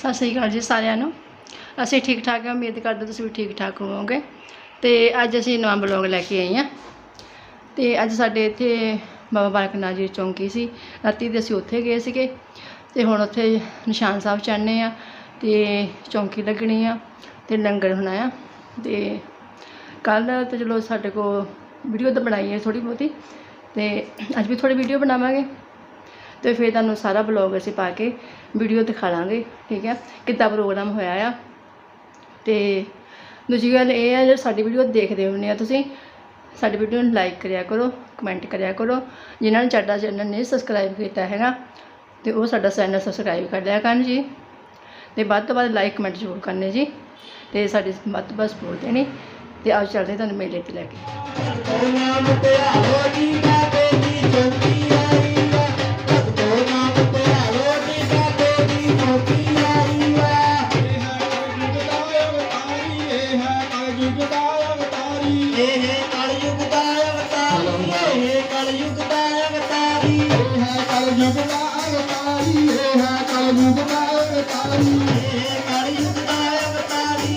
ਸਤਿ ਸ੍ਰੀ ਅਕਾਲ ਜੀ ਸਾਰਿਆਂ ਨੂੰ। ਅਸੀਂ ਠੀਕ ਠਾਕ ਹਾਂ, ਉਮੀਦ ਕਰਦੇ ਤੁਸੀਂ ਵੀ ਠੀਕ ਠਾਕ ਹੋਵੋਗੇ। ਤੇ ਅੱਜ ਅਸੀਂ ਨਵਾਂ ਬਲੌਗ ਲੈ ਕੇ ਆਏ ਹਾਂ। ਤੇ ਅੱਜ ਸਾਡੇ ਇੱਥੇ ਬਾਬਾ ਬਾਲਕ ਨਾਥ ਜੀ ਦੀ ਚੌਂਕੀ ਸੀ। ਰਾਤੀ ਦੇ ਅਸੀਂ ਉੱਥੇ ਗਏ ਸੀਗੇ ਤੇ ਹੁਣ ਉੱਥੇ ਨਿਸ਼ਾਨ ਸਾਹਿਬ ਚੜ੍ਹਨੇ ਆ ਤੇ ਚੌਂਕੀ ਲੱਗਣੀ ਆ ਤੇ ਲੰਗਰ ਹੋਣਾ ਆ ਤੇ ਕੱਲ ਤੇ ਚਲੋ ਸਾਡੇ ਕੋਲ ਵੀਡੀਓ ਤਾਂ ਬਣਾਈ ਹੈ ਥੋੜੀ ਬਹੁਤੀ। ਤੇ ਅੱਜ ਵੀ ਥੋੜੀ ਵੀਡੀਓ ਬਣਾਵਾਂਗੇ। ਤੇ ਫਿਰ ਤੁਹਾਨੂੰ ਸਾਰਾ ਬਲੌਗ ਅਸੀਂ ਪਾ ਕੇ ਵੀਡੀਓ ਦਿਖਾ ਲਾਂਗੇ, ਠੀਕ ਹੈ? ਕਿੱਦਾਂ ਪ੍ਰੋਗਰਾਮ ਹੋਇਆ ਆ? ਤੇ ਦੂਜੀ ਗੱਲ ਇਹ ਹੈ ਜੇ ਸਾਡੀ ਵੀਡੀਓ ਦੇਖਦੇ ਹੁੰਦੇ ਆ ਤੁਸੀਂ, ਸਾਡੀ ਵੀਡੀਓ ਨੂੰ ਲਾਈਕ ਕਰਿਆ ਕਰੋ ਕਮੈਂਟ ਕਰਿਆ ਕਰੋ। ਜਿਨ੍ਹਾਂ ਨੇ ਸਾਡਾ ਚੈਨਲ ਨਹੀਂ ਸਬਸਕ੍ਰਾਈਬ ਕੀਤਾ ਹੈਗਾ, ਤੇ ਉਹ ਸਾਡਾ ਚੈਨਲ ਸਬਸਕ੍ਰਾਈਬ ਕਰ ਲਿਆ ਕਰਨ ਜੀ। ਤੇ ਵੱਧ ਤੋਂ ਵੱਧ ਲਾਈਕ ਕਮੈਂਟ ਜ਼ਰੂਰ ਕਰਨੇ ਜੀ। ਤੇ ਸਾਡੀ ਵੱਧ ਤੋਂ ਵੱਧ ਸਪੋਰਟ ਦੇਣੀ। ਤੇ ਆਓ ਚੱਲਦੇ ਤੁਹਾਨੂੰ ਮੇਲੇ ਤੇ ਲੈ ਕੇ। ਇਹ ਕਲਯੁਗ ਦਾ ਅਵਤਾਰੀ ਇਹ ਹੈ ਕਲਯੁਗ ਦਾ ਅਵਤਾਰੀ ਇਹ ਹੈ ਕਲਯੁਗ ਦਾ ਅਵਤਾਰੀ ਇਹ ਹੈ ਕਲਯੁਗ ਦਾ ਅਵਤਾਰੀ। ਇਹ ਕਲਯੁਗ ਦਾ ਅਵਤਾਰੀ